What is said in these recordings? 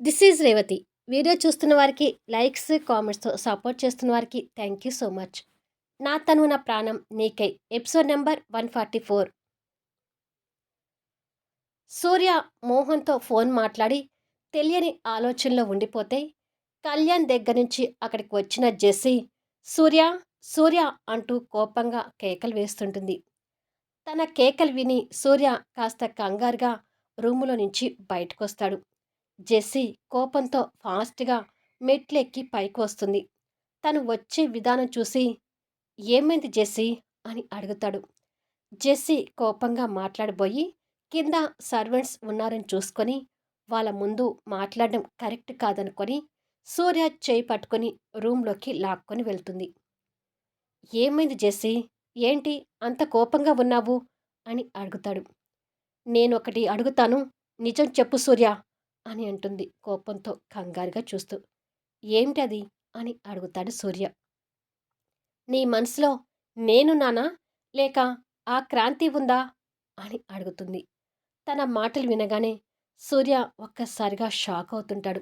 This is Revathi. Video చూస్తున్న వారికి likes కామెంట్స్తో support చేస్తున్న వారికి థ్యాంక్ యూ సో మచ్. నా తను నా ప్రాణం నీకై. Episode number one forty four. Surya మోహన్తో phone మాట్లాడి తెలియని ఆలోచనలో ఉండిపోతే కళ్యాణ్ దగ్గర నుంచి అక్కడికి వచ్చిన జెస్సి సూర్య సూర్య అంటూ కోపంగా కేకలు వేస్తుంటుంది. తన కేకలు విని సూర్య కాస్త కంగారుగా రూములో నుంచి బయటకొస్తాడు. జెస్సీ కోపంతో ఫాస్ట్గా మెట్లెక్కి పైకి వస్తుంది తను వచ్చే విధానం చూసి ఏమైంది జెస్సీ? అని అడుగుతాడు. జెస్సీ కోపంగా మాట్లాడబోయి కింద సర్వెంట్స్ ఉన్నారని చూసుకొని వాళ్ళ ముందు మాట్లాడడం కరెక్ట్ కాదనుకొని సూర్య చేయి పట్టుకొని రూమ్లోకి లాక్కొని వెళ్తుంది. ఏమైంది జెస్సీ? ఏంటి? అంత కోపంగా ఉన్నావు? అని అడుగుతాడు. నేనొకటి అడుగుతాను. నిజం చెప్పు సూర్య. అని అంటుంది కోపంతో కంగారుగా చూస్తూ. ఏమిటది? అని అడుగుతాడు సూర్య. నీ మనసులో నేను నానా? లేక ఆ క్రాంతి ఉందా? అని అడుగుతుంది. తన మాటలు వినగానే సూర్య ఒక్కసారిగా షాక్ అవుతుంటాడు.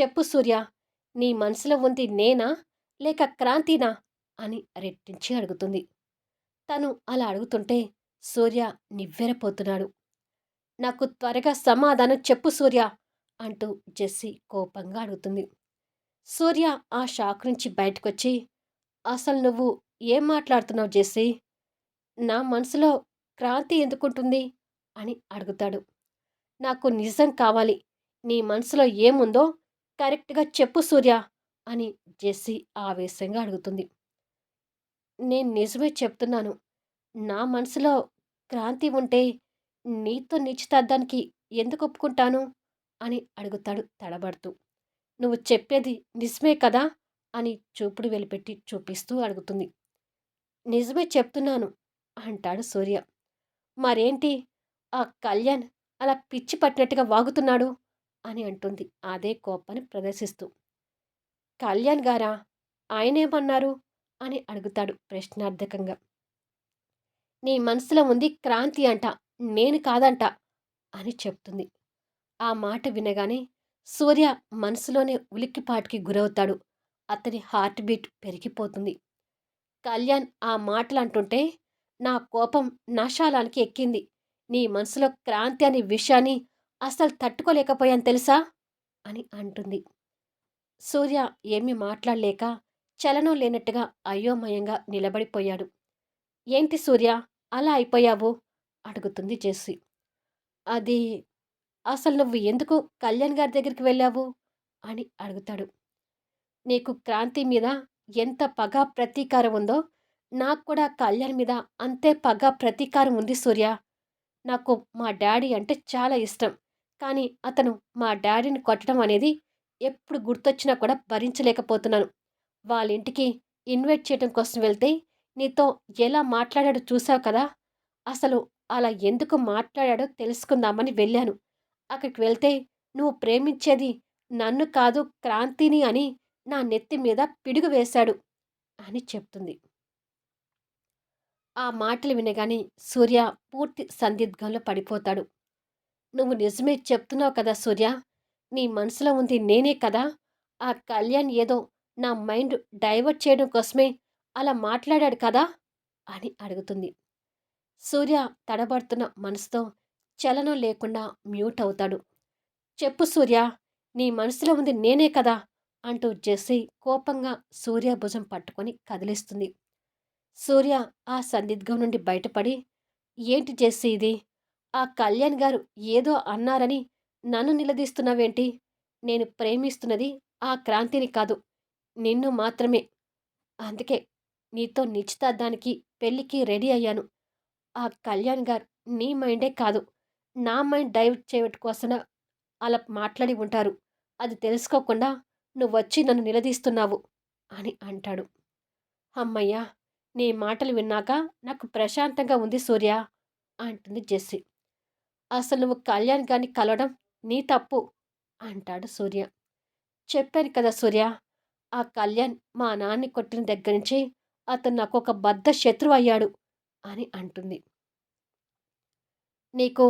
చెప్పు సూర్య నీ మనసులో ఉంది నేనా? లేక క్రాంతినా? అని రెట్టించి అడుగుతుంది. తను అలా అడుగుతుంటే సూర్య నివ్వెరపోతున్నాడు. నాకు త్వరగా సమాధానం చెప్పు సూర్య అంటూ జెస్సీ కోపంగా అడుగుతుంది. సూర్య ఆ షాక్ నుంచి బయటకొచ్చి అసలు నువ్వు ఏం మాట్లాడుతున్నావు జెస్సీ? నా మనసులో క్రాంతి ఎందుకుంటుంది? అని అడుగుతాడు. నాకు నిజం కావాలి. నీ మనసులో ఏముందో కరెక్ట్గా చెప్పు సూర్య అని జెస్సీ ఆవేశంగా అడుగుతుంది. నేను నిజమే చెప్తున్నాను. నా మనసులో క్రాంతి ఉంటే నీతో నిశ్చితార్థానికి ఎందుకు ఒప్పుకుంటాను? అని అడుగుతాడు తడబడుతూ. నువ్వు చెప్పేది నిజమే కదా? అని చూపుడు వెలిపెట్టి చూపిస్తూ అడుగుతుంది. నిజమే చెప్తున్నాను అంటాడు సూర్య. మరేంటి? ఆ కళ్యాణ్ అలా పిచ్చి పట్టినట్టుగా వాగుతున్నాడు? అని అంటుంది అదే కోపాన్ని ప్రదర్శిస్తూ. కళ్యాణ్ గారా? ఆయనేమన్నారు? అని అడుగుతాడు ప్రశ్నార్థకంగా. నీ మనసులో ఉంది క్రాంతి అంట నేను కాదంట అని చెప్తుంది. ఆ మాట వినగానే సూర్య మనసులోనే ఉలిక్కిపాటికి గురవుతాడు. అతని హార్ట్ బీట్ పెరిగిపోతుంది. కళ్యాణ్ ఆ మాటలు అంటుంటే నా కోపం నాశాలానికి ఎక్కింది. నీ మనసులో క్రాంతి అనే విషయాన్ని అసలు తట్టుకోలేకపోయాను తెలుసా? అని అంటుంది. సూర్య ఏమీ మాట్లాడలేక చలనం లేనట్టుగా అయోమయంగా నిలబడిపోయాడు. ఏంటి సూర్య అలా అయిపోయావు? అడుగుతుంది జెస్సీ. అది అసలు నువ్వు ఎందుకు కళ్యాణ్ గారి దగ్గరికి వెళ్ళావు? అని అడుగుతాడు. నీకు క్రాంతి మీద ఎంత పగ ప్రతీకారం ఉందో నాకు కూడా కళ్యాణ్ మీద అంతే పగ ప్రతీకారం ఉంది సూర్య. నాకు మా డాడీ అంటే చాలా ఇష్టం. కానీ అతను మా డాడీని కొట్టడం అనేది ఎప్పుడు గుర్తొచ్చినా కూడా భరించలేకపోతున్నాను. వాళ్ళ ఇంటికి ఇన్వైట్ చేయడం కోసం వెళ్తే నీతో ఎలా మాట్లాడాడో చూసావు కదా! అసలు అలా ఎందుకు మాట్లాడాడో తెలుసుకుందామని వెళ్ళాను. అక్కడికి వెళ్తే నువ్వు ప్రేమించేది నన్ను కాదు క్రాంతిని అని నా నెత్తి మీద పిడుగు వేశాడు అని చెప్తుంది. ఆ మాటలు వినగానే సూర్య పూర్తి సందిగ్ధంలో పడిపోతాడు. నువ్వు నిజమే చెప్తున్నావు కదా సూర్య నీ మనసులో ఉంది నేనే కదా. ఆ కళ్యాణ్ ఏదో నా మైండ్ డైవర్ట్ చేయడం కోసమే అలా మాట్లాడాడు కదా అని అడుగుతుంది. సూర్య తడబడుతున్న మనసుతో చలనం లేకుండా మ్యూట్ అవుతాడు. చెప్పు సూర్య నీ మనసులో ఉంది నేనే కదా అంటూ జెస్సీ కోపంగా సూర్య భుజం పట్టుకొని కదిలిస్తుంది. సూర్య ఆ సందిగ్ధం నుండి బయటపడి ఏంటి జెస్సీ ఇది? ఆ కళ్యాణ్ గారు ఏదో అన్నారని నన్ను నిలదీస్తున్నావేంటి? నేను ప్రేమిస్తున్నది ఆ క్రాంతిని కాదు నిన్ను మాత్రమే. అందుకే నీతో నిశ్చితార్థానికి పెళ్ళికి రెడీ అయ్యాను. ఆ కళ్యాణ్ గారు నీ మైండే కాదు. నా మైండ్ డైవర్ట్ చేయడం కోసం అలా మాట్లాడి ఉంటారు. అది తెలుసుకోకుండా నువ్వు వచ్చి నన్ను నిలదీస్తున్నావు అని అంటాడు. అమ్మయ్యా నీ మాటలు విన్నాక నాకు ప్రశాంతంగా ఉంది సూర్య అంటుంది జెస్సి. అసలు నువ్వు కళ్యాణ్ గారిని కలవడం నీ తప్పు అంటాడు సూర్య. చెప్పాను కదా సూర్య ఆ కళ్యాణ్ మా నాన్ని కొట్టిన దగ్గర నుంచి అతను నాకు ఒక బద్ద శత్రువు అయ్యాడు అని అంటుంది. నీకు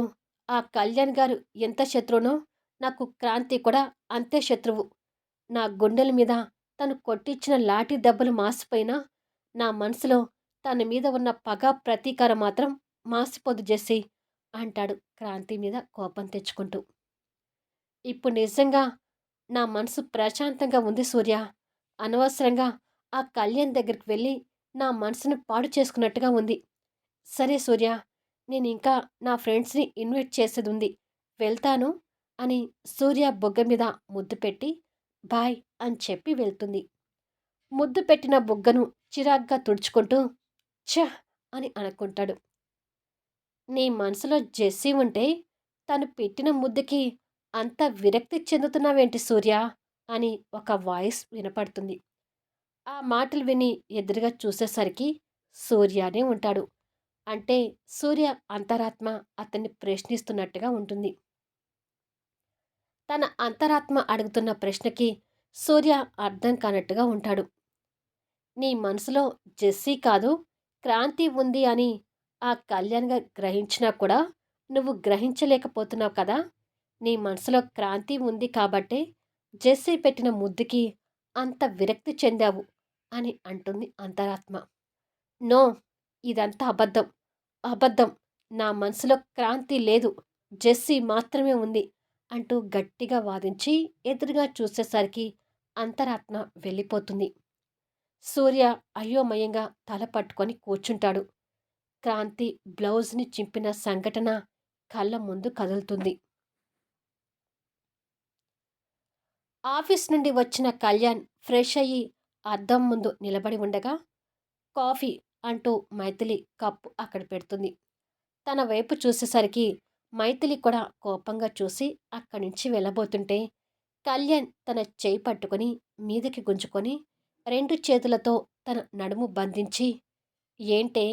ఆ కళ్యాణ్ గారు ఎంత శత్రువునో నాకు క్రాంతి కూడా అంతే శత్రువు. నా గుండెల మీద తను కొట్టించిన లాఠీ దెబ్బలు మాసిపోయినా నా మనసులో తన మీద ఉన్న పగ ప్రతీకారం మాత్రం మాసిపోదు జెస్సీ అంటాడు క్రాంతి మీద కోపం తెచ్చుకుంటూ. ఇప్పుడు నిజంగా నా మనసు ప్రశాంతంగా ఉంది సూర్య. అనవసరంగా ఆ కళ్యాణ్ దగ్గరికి వెళ్ళి నా మనసును పాడు చేసుకున్నట్టుగా ఉంది. సరే సూర్య నేను ఇంకా నా ఫ్రెండ్స్ని ఇన్వైట్ చేసేది ఉంది వెళ్తాను అని సూర్య బొగ్గ మీద ముద్దు పెట్టి బాయ్ అని చెప్పి వెళ్తుంది. ముద్దు పెట్టిన బొగ్గను చిరాగ్గా తుడుచుకుంటూ ఛ అని అనుకుంటాడు. నీ మనసులో జెస్సీ ఉంటే తను పెట్టిన ముద్దుకి అంత విరక్తి చెందుతున్నావేంటి సూర్య? అని ఒక వాయిస్ వినపడుతుంది. ఆ మాటలు విని ఎదురుగా చూసేసరికి సూర్యనే ఉంటాడు. అంటే సూర్య అంతరాత్మ అతన్ని ప్రశ్నిస్తున్నట్టుగా ఉంటుంది. తన అంతరాత్మ అడుగుతున్న ప్రశ్నకి సూర్య అర్థం కానట్టుగా ఉంటాడు. నీ మనసులో జెస్సీ కాదు క్రాంతి ఉంది అని ఆ కళ్యాణ్గా గ్రహించినా కూడా నువ్వు గ్రహించలేకపోతున్నావు కదా? నీ మనసులో క్రాంతి ఉంది కాబట్టే జెస్సీ పెట్టిన ముద్దుకి అంత విరక్తి చెందావు అని అంటుంది అంతరాత్మ. నో ఇదంతా అబద్ధం. అబద్ధం. నా మనసులో క్రాంతి లేదు. జెస్సీ మాత్రమే ఉంది అంటూ గట్టిగా వాదించి ఎదురుగా చూసేసరికి అంతరాత్మ వెళ్ళిపోతుంది. సూర్య అయోమయంగా తల పట్టుకొని కూర్చుంటాడు. క్రాంతి బ్లౌజ్ని చింపిన సంఘటన కళ్ళ ముందు కదులుతుంది. ఆఫీస్ నుండి వచ్చిన కళ్యాణ్ ఫ్రెష్ అయ్యి అద్దం ముందు నిలబడి ఉండగా కాఫీ అంటూ మైథిలి కప్పు అక్కడ పెడుతుంది. తన వైపు చూసేసరికి మైథిలి కూడా కోపంగా చూసి అక్కడి నుంచి వెళ్ళబోతుంటే కళ్యాణ్ తన చేయి పట్టుకొని మీదకి గుంజుకొని రెండు చేతులతో తన నడుము బంధించి ఏంటే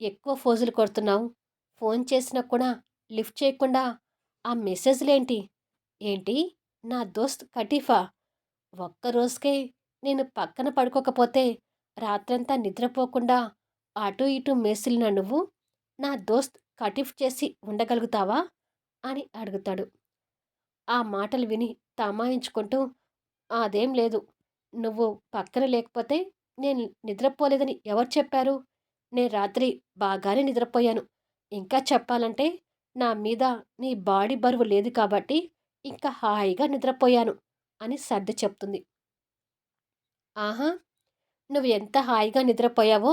ఎక్కువ ఫోజులు కొడుతున్నావు? ఫోన్ చేసినా కూడా లిఫ్ట్ చేయకుండా ఆ మెసేజ్లేంటి? ఏంటి? నా దోస్త్ కటీఫా? ఒక్కరోజుకే నేను పక్కన పడుకోకపోతే రాత్రంతా నిద్రపోకుండా అటు ఇటు మేసిలిన నువ్వు? నా దోస్త్ కటిఫ్ చేసి ఉండగలుగుతావా? అని అడుగుతాడు. ఆ మాటలు విని తమాయించుకుంటూ అదేం లేదు. నువ్వు పక్కన లేకపోతే నేను నిద్రపోలేదని ఎవరు చెప్పారు? నేను రాత్రి బాగానే నిద్రపోయాను. ఇంకా చెప్పాలంటే నా మీద నీ బాడీ బరువు లేదు కాబట్టి ఇంకా హాయిగా నిద్రపోయాను అని సర్ది చెప్తుంది. ఆహా! నువ్వు ఎంత హాయిగా నిద్రపోయావో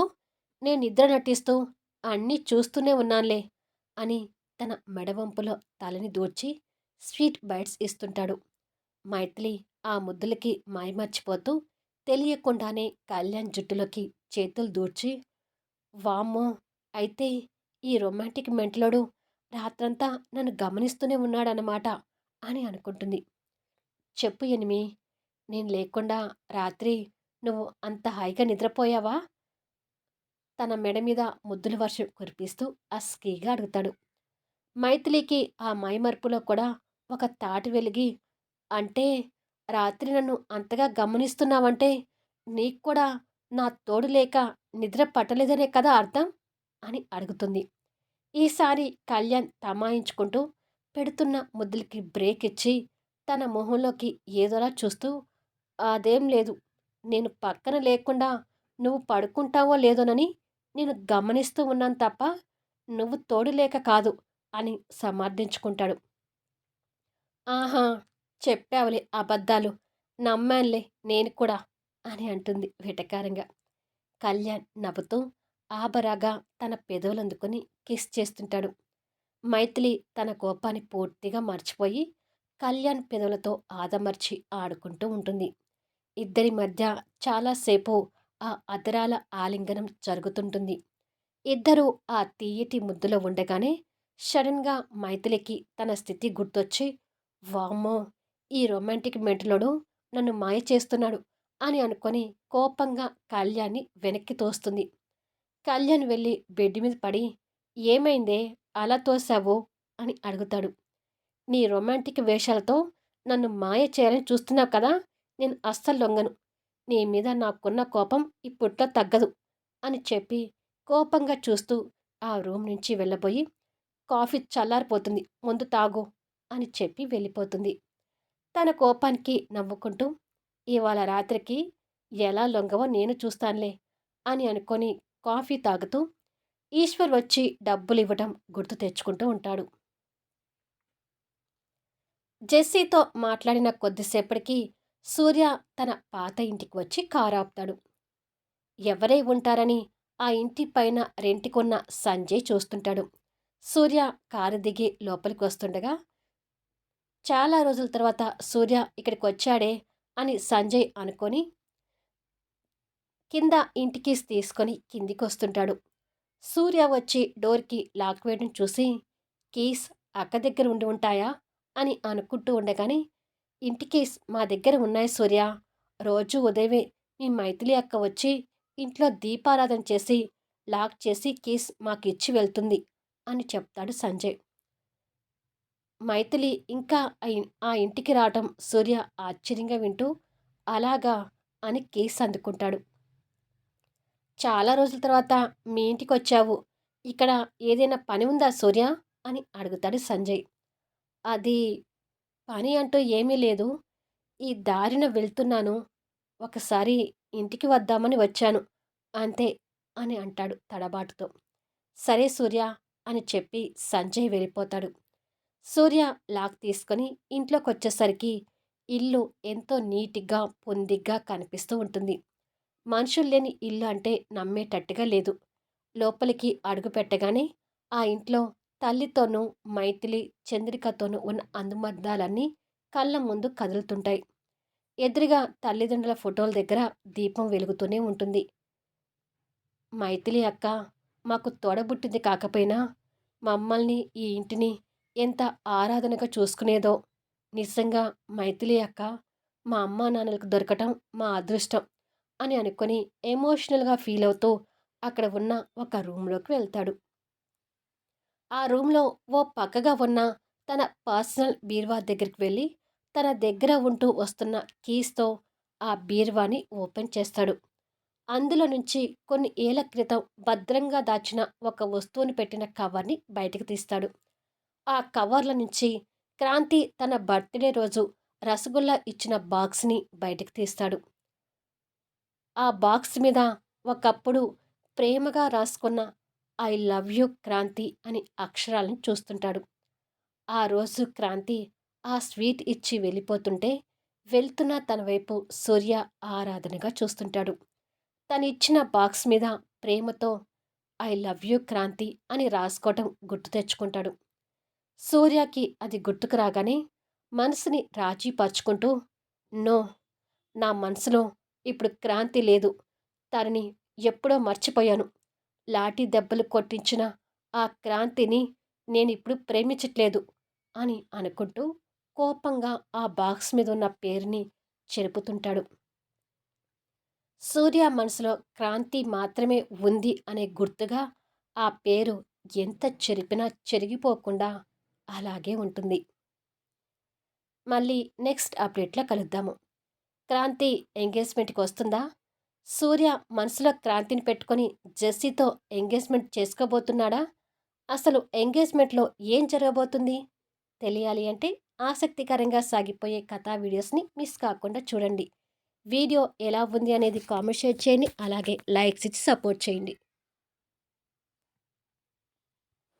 నేను నిద్ర నటిస్తూ అన్నీ చూస్తూనే ఉన్నానులే అని తన మెడవంపులో తలని దూర్చి స్వీట్ బైట్స్ ఇస్తుంటాడు. మైథిలి ఆ ముద్దులకి మాయమర్చిపోతూ తెలియకుండానే కళ్యాణ్ జుట్టులోకి చేతులు దూర్చి వామ్మో అయితే ఈ రొమాంటిక్ మెంట్లోడు రాత్రంతా నన్ను గమనిస్తూనే ఉన్నాడనమాట అని అనుకుంటుంది. చెప్పు ఎనిమి నేను లేకుండా రాత్రి నువ్వు అంత హాయిగా నిద్రపోయావా? తన మెడ మీద ముద్దుల వర్షం కురిపిస్తూ అస్కీగా అడుగుతాడు. మైథిలికి ఆ మైమర్పులో కూడా ఒక తాటి వెలిగి అంటే రాత్రి నన్ను అంతగా గమనిస్తున్నావంటే నీకు కూడా నా తోడు లేక నిద్ర పట్టలేదనే కదా అర్థం? అని అడుగుతుంది. ఈసారి కళ్యాణ్ తమాయించుకుంటూ పెడుతున్న ముద్దులకి బ్రేక్ ఇచ్చి తన మొహంలోకి ఏదోలా చూస్తూ అదేం లేదు. నేను పక్కన లేకుండా నువ్వు పడుకుంటావో లేదోనని నేను గమనిస్తూ ఉన్నాను తప్ప నువ్వు తోడు లేక కాదు అని సమర్థించుకుంటాడు. ఆహా! చెప్పావులే అబద్ధాలు. నమ్మానులే నేను కూడా అని అంటుంది వెటకారంగా. కళ్యాణ్ నవ్వుతూ ఆబరాగా తన పెదవులందుకొని కిస్ చేస్తుంటాడు. మైథిలి తన కోపాన్ని పూర్తిగా మర్చిపోయి కళ్యాణ్ పెదవులతో ఆదమర్చి ఆడుకుంటూ ఉంటుంది. ఇద్దరి మధ్య చాలాసేపు ఆ అదరాల ఆలింగనం జరుగుతుంటుంది. ఇద్దరూ ఆ తీయటి ముద్దులో ఉండగానే సడన్గా మైథిలికి తన స్థితి గుర్తొచ్చి వామ్మో ఈ రొమాంటిక్ మెంటలోడు నన్ను మాయ చేస్తున్నాడు అని అనుకొని కోపంగా కళ్యాణ్ని వెనక్కి తోస్తుంది. కళ్యాణ్ వెళ్ళి బెడ్ మీద పడి ఏమైందే? అలా తోసావు? అని అడుగుతాడు. నీ రొమాంటిక్ వేషాలతో నన్ను మాయ చేయాలని చూస్తున్నావు కదా? నేను అస్సలు లొంగను. నీ మీద నాకున్న కోపం ఇప్పుట్లో తగ్గదు అని చెప్పి కోపంగా చూస్తూ ఆ రూమ్ నుంచి వెళ్ళబోయి కాఫీ చల్లారిపోతుంది ముందు తాగు అని చెప్పి వెళ్ళిపోతుంది. తన కోపానికి నవ్వుకుంటూ ఇవాళ రాత్రికి ఎలా లొంగవో నేను చూస్తానులే అని అనుకొని కాఫీ తాగుతూ ఈశ్వర్ వచ్చి డబ్బులు ఇవ్వటం గుర్తు తెచ్చుకుంటూ ఉంటాడు. జెస్సీతో మాట్లాడిన కొద్దిసేపటికి సూర్య తన పాత ఇంటికి వచ్చి కారు ఆపుతాడు ఎవరై ఉంటారని ఆ ఇంటి పైన రెంటికొన్న సంజయ్ చూస్తుంటాడు. సూర్య కారు దిగి లోపలికి వస్తుండగా చాలా రోజుల తర్వాత సూర్య ఇక్కడికి వచ్చాడే అని సంజయ్ అనుకొని కింద ఇంటికి తీసుకొని కిందికి వస్తుంటాడు సూర్య వచ్చి డోర్కి లాక్ వేయడం చూసి కీస్ అక్క దగ్గర ఉండి ఉంటాయా? అని అనుకుంటూ ఉండగానే ఇంటి మా దగ్గర ఉన్నాయి సూర్య. రోజు ఉదయమే మీ మైథిలి అక్క వచ్చి ఇంట్లో దీపారాధన చేసి లాక్ చేసి కీస్ మాకు ఇచ్చి వెళ్తుంది అని చెప్తాడు సంజయ్. మైథిలి ఇంకా ఆ ఇంటికి రావటం సూర్య ఆశ్చర్యంగా వింటూ అలాగా అని కేసు అందుకుంటాడు. చాలా రోజుల తర్వాత మీ ఇంటికి వచ్చావు ఇక్కడ ఏదైనా పని ఉందా సూర్య? అని అడుగుతాడు సంజయ్. అది పని అంటూ ఏమీ లేదు. ఈ దారిన వెళ్తున్నాను. ఒకసారి ఇంటికి వద్దామని వచ్చాను. అంతే అని అంటాడు తడబాటుతో. సరే సూర్య అని చెప్పి సంజయ్ వెళ్ళిపోతాడు. సూర్య లాక్ తీసుకొని ఇంట్లోకి వచ్చేసరికి ఇల్లు ఎంతో నీటిగా పొందిగ్గా కనిపిస్తూ ఉంటుంది. మనుషులు లేని ఇల్లు అంటే నమ్మేటట్టుగా లేదు. లోపలికి అడుగు పెట్టగానే ఆ ఇంట్లో తల్లితోనూ మైథిలి చంద్రికతోనూ ఉన్న అందుమద్దాలన్నీ కళ్ళ ముందు కదులుతుంటాయి. ఎదురుగా తల్లిదండ్రుల ఫోటోల దగ్గర దీపం వెలుగుతూనే ఉంటుంది. మైథిలి అక్క మాకు తోడబుట్టింది కాకపోయినా మమ్మల్ని ఈ ఇంటిని ఎంత ఆరాధనగా చూసుకునేదో. నిజంగా మైథిలి అక్క మా అమ్మా నాన్నలకు దొరకటం మా అదృష్టం అని అనుకొని ఎమోషనల్గా ఫీల్ అవుతూ అక్కడ ఉన్న ఒక రూమ్లోకి వెళ్తాడు. ఆ రూమ్లో ఓ పక్కగా ఉన్న తన పర్సనల్ బీర్వా దగ్గరికి వెళ్ళి తన దగ్గర ఉంటూ వస్తున్న కీస్తో ఆ బీర్వాని ఓపెన్ చేస్తాడు. అందులో నుంచి కొన్ని ఏళ్ళ క్రితం భద్రంగా దాచిన ఒక వస్తువుని పెట్టిన కవర్ని బయటకు తీస్తాడు. ఆ కవర్ల నుంచి క్రాంతి తన బర్త్డే రోజు రసగుల్లా ఇచ్చిన బాక్స్ని బయటకు తీస్తాడు. ఆ బాక్స్ మీద ఒకప్పుడు ప్రేమగా రాసుకున్న ఐ లవ్ యూ క్రాంతి అని అక్షరాలను చూస్తుంటాడు. ఆ రోజు క్రాంతి ఆ స్వీట్ ఇచ్చి వెళ్ళిపోతుంటే వెళ్తున్న తన వైపు సూర్య ఆరాధనగా చూస్తుంటాడు. తను ఇచ్చిన బాక్స్ మీద ప్రేమతో ఐ లవ్ యూ క్రాంతి అని రాసుకోవటం గుర్తు తెచ్చుకుంటాడు. సూర్యకి అది గుర్తుకు రాగానే మనసుని రాజీ పరుచుకుంటూ నో నా మనసులో ఇప్పుడు క్రాంతి లేదు. తనని ఎప్పుడో మర్చిపోయాను. లాఠీ దెబ్బలు కొట్టించిన ఆ క్రాంతిని నేనిప్పుడు ప్రేమించట్లేదు అని అనుకుంటూ కోపంగా ఆ బాక్స్ మీద ఉన్న పేరుని చెరుపుతుంటాడు. సూర్య మనసులో క్రాంతి మాత్రమే ఉంది అనే గుర్తుగా ఆ పేరు ఎంత చెరిపినా చెరిగిపోకుండా అలాగే ఉంటుంది. మళ్ళీ నెక్స్ట్ అప్డేట్లో కలుద్దాము. క్రాంతి ఎంగేజ్మెంట్కి వస్తుందా? సూర్య మనసులో క్రాంతిని పెట్టుకొని జెస్సీతో ఎంగేజ్మెంట్ చేసుకోబోతున్నాడా? అసలు ఎంగేజ్మెంట్లో ఏం జరగబోతుంది? తెలియాలి అంటే ఆసక్తికరంగా సాగిపోయే కథా వీడియోస్ని మిస్ కాకుండా చూడండి. వీడియో ఎలా ఉంది అనేది కామెంట్ షేర్ చేయండి. అలాగే లైక్స్ ఇచ్చి సపోర్ట్ చేయండి.